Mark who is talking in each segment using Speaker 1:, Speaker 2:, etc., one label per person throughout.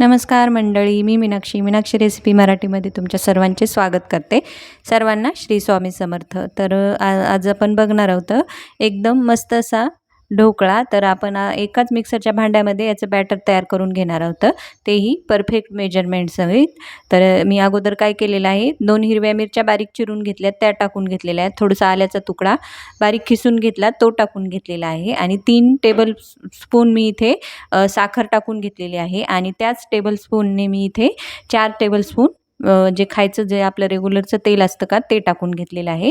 Speaker 1: नमस्कार मंडळी मी मीनाक्षी. मीनाक्षी रेसिपी मराठीमध्ये तुमच्या सर्वांचे स्वागत करते. सर्वांना श्री स्वामी समर्थ. तर आ आज आपण बघणार आहोत एकदम मस्त असा ढोकळा तर आपण एकाच मिक्सरच्या भांड्यामध्ये याचं बॅटर तयार करून घेणार आहोत. तेही परफेक्ट मेजरमेंट सहित. तर मी अगोदर काय केलेलं आहे दोन हिरव्या मिरच्या बारीक चिरून घेतल्या त्या टाकून घेतलेल्या आहेत. थोडासा आल्याचा तुकडा बारीक खिसून घेतला तो टाकून घेतलेला आहे. आणि तीन टेबल स्पून मी इथे साखर टाकून घेतलेली आहे. आणि त्याच टेबल स्पूनने मी इथे चार टेबल स्पून जे खायचं जे आपलं रेग्युलरचं तेल असतं का ते टाकून घेतलेलं आहे.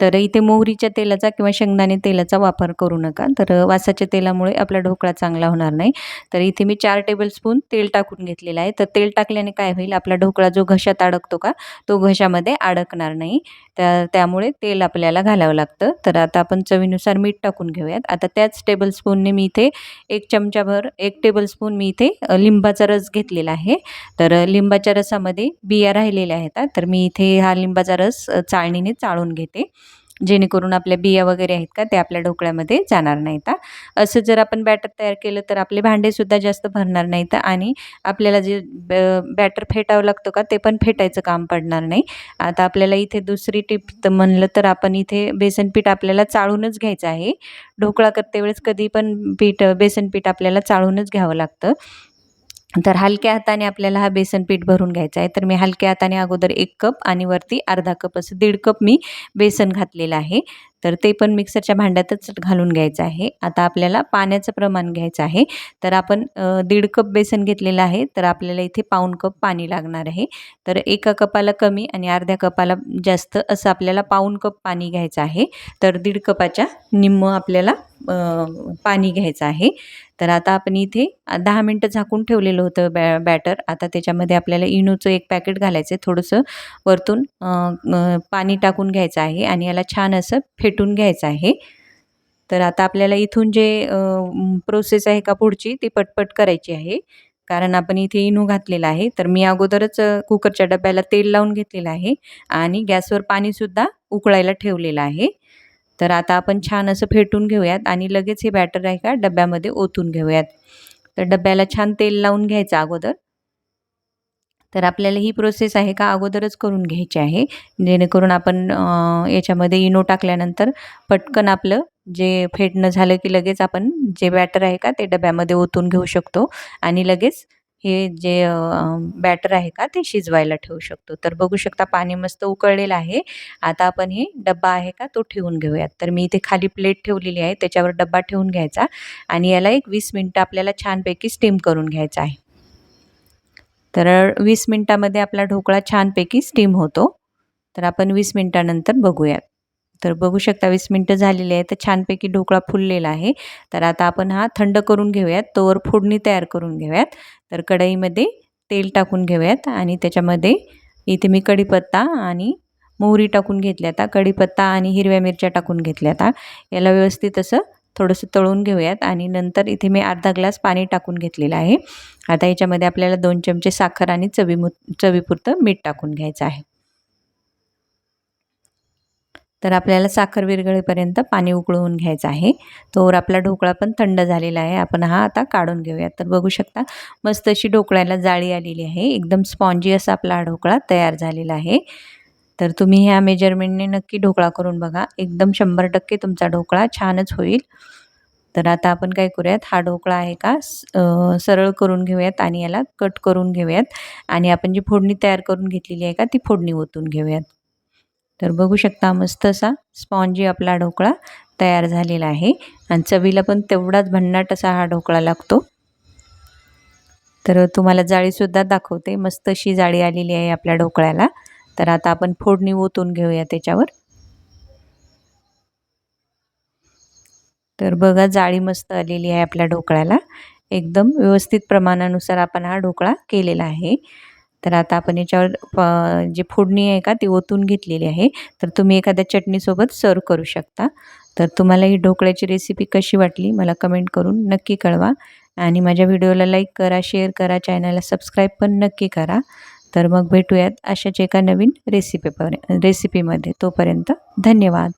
Speaker 1: तर इथे मोहरीच्या तेलाचा किंवा शेंगदाणे तेलाचा वापर करू नका. तर वासाच्या तेलामुळे आपला ढोकळा चांगला होणार नाही. तर इथे मी चार टेबलस्पून तेल टाकून घेतलेलं आहे. तर तेल टाकल्याने काय होईल आपला ढोकळा जो घशात अडकतो का तो घशामध्ये अडकणार नाही. त्या त्यामुळे तेल आपल्याला घालावं लागतं. तर आता आपण चवीनुसार मीठ टाकून घेऊयात. आता त्याच टेबलस्पूनने मी इथे एक चमचाभर एक टेबलस्पून मी इथे लिंबाचा रस घेतलेला आहे. तर लिंबाच्या रसामध्ये बिया राहिलेल्या आहेत तर मी इथे हा लिंबाचा रस चाळणीने चाळून घेते. जेणेकरून आपल्या बिया वगैरे आहेत का ते आपल्या ढोकळ्यामध्ये जाणार नाहीत असं जर आपण बॅटर तयार केलं तर आपले भांडेसुद्धा जास्त भरणार नाहीत आणि आपल्याला जे बॅटर फेटावं लागतं का ते पण फेटायचं काम पडणार नाही. आता आपल्याला इथे दुसरी टिप तर म्हणलं तर आपण इथे बेसन पीठ आपल्याला चाळूनच घ्यायचं आहे. ढोकळा करते वेळेस कधी पण पीठ बेसन पीठ आपल्याला चाळूनच घ्यावं लागतं. तर हलक्या हाताने आपल्याला हा बेसन पीठ भरून घ्यायचा आहे. तर मी हलक्या हाताने अगोदर एक कप आणि वरती अर्धा कप असं दीड कप मी बेसन घातलेलं आहे. तर ते पण मिक्सरच्या भांड्यातच घालून घ्यायचं आहे. आता आपल्याला पाण्याचं प्रमाण घ्यायचं आहे. तर आपण दीड कप बेसन घेतलेलं आहे. तर आपल्याला इथे पाऊण कप पाणी लागणार आहे. तर एका कपाला कमी आणि अर्ध्या कपाला जास्त असं आपल्याला पाऊण कप पाणी घ्यायचं आहे. तर दीड कपाच्या निम्म आपल्याला पाणी घ्यायचं आहे. तर आता आपण इथे दहा मिनटं झाकून ठेवलेलं होतं बॅ बॅटर. आता त्याच्यामध्ये आपल्याला इनोचं एक पॅकेट घालायचं आहे थोडंसं वरतून पाणी टाकून घ्यायचं आहे आणि याला छान असं फेटून घ्यायचं आहे. तर आता आपल्याला इथून जे प्रोसेस आहे का पुढची ती पटपट करायची आहे. कारण आपण इथे इनो घातलेला आहे. तर मी अगोदरच कुकरच्या डब्याला तेल लावून घेतलेलं आहे. आणि गॅसवर पाणीसुद्धा उकळायला ठेवलेलं आहे. तर आता आपण छान असं फेटून घेऊयात आणि लगेच हे बॅटर आहे का डब्यामध्ये ओतून घेऊयात. तर डब्याला छान तेल लावून घ्यायचं अगोदर. तर आपल्याला ही प्रोसेस आहे का अगोदरच करून घ्यायची आहे. जेणेकरून आपण याच्यामध्ये इनो टाकल्यानंतर पटकन आपलं जे फेटणं झालं की लगेच आपण जे बॅटर आहे का ते डब्यामध्ये ओतून घेऊ शकतो. आणि लगेच हे जे बॅटर आहे का ते शिजवायला ठेवू शकतो. तर बघू शकता पाणी मस्त उकळलेलं आहे. आता आपण हे डब्बा आहे का तो ठेवून घेऊयात. तर मी इथे खाली प्लेट ठेवलेली आहे त्याच्यावर डब्बा ठेवून घ्यायचा आणि याला एक वीस मिनटं आपल्याला छानपैकी स्टीम करून घ्यायचा आहे. तर वीस मिनटामध्ये आपला ढोकळा छानपैकी स्टीम होतो. तर आपण वीस मिनटानंतर बघूयात. तर बघू शकता वीस मिनटं झालेली आहे तर छानपैकी ढोकळा फुललेला आहे. तर आता आपण हा थंड करून घेऊयात. तोवर फोडणी तयार करून घेऊयात. तर कढईमध्ये तेल टाकून घेऊयात आणि त्याच्यामध्ये इथे मी कढीपत्ता आणि मोहरी टाकून घेतल्या आता कढीपत्ता आणि हिरव्या मिरच्या टाकून घेतल्या आता याला व्यवस्थित असं थोडंसं तळून घेऊयात आणि नंतर इथे मी अर्धा ग्लास पाणी टाकून घेतलेलं आहे. आता याच्यामध्ये आपल्याला दोन चमचे साखर आणि चवीमु चवीपुरतं मीठ टाकून घ्यायचं आहे. तर आपल्याला साखर विरघळेपर्यंत पाणी उकळवून घ्यायचं आहे. तोवर आपला ढोकळा पण थंड झालेला आहे. आपण हा आता काढून घेऊयात. तर बघू शकता मस्त अशी ढोकळ्याला जाळी आलेली आहे. एकदम स्पॉन्जी असा आपला हा ढोकळा तयार झालेला आहे. तर तुम्ही ह्या मेजरमेंटने नक्की ढोकळा करून बघा. एकदम शंभर टक्के तुमचा ढोकळा छानच होईल. तर आता आपण काय करूयात? हा ढोकळा आहे का? सरळ करून घेऊयात आणि याला कट करून घेऊयात. आणि आपण जी फोडणी तयार करून घेतलेली आहे का ती फोडणी ओतून घेऊयात. तर बघू शकता मस्त असा स्पॉन्जी आपला ढोकळा तयार झालेला आहे. आणि चवीला पण तेवढाच भन्नाट असा हा ढोकळा लागतो. तर तुम्हाला जाळीसुद्धा दाखवते. मस्त अशी जाळी आलेली आहे आपल्या ढोकळ्याला. तर आता आपण फोडणी ओतून घेऊया त्याच्यावर. तर बघा जाळी मस्त आलेली आहे आपल्या ढोकळ्याला. एकदम व्यवस्थित प्रमाणानुसार आपण हा ढोकळा केलेला आहे. तर आता आपण याच्यावर जी फोडणी आहे का ती ओतून घेतलेली आहे. तर तुम्ही एखाद्या चटणीसोबत सर्व करू शकता. तर तुम्हाला ही ढोकळ्याची रेसिपी कशी वाटली मला कमेंट करून नक्की कळवा. आणि माझ्या व्हिडिओला लाईक करा शेअर करा चॅनलला सबस्क्राईब पण नक्की करा. तर मग भेटूयात अशाच एका नवीन रेसिपीपर्यंत रेसिपीमध्ये तोपर्यंत धन्यवाद.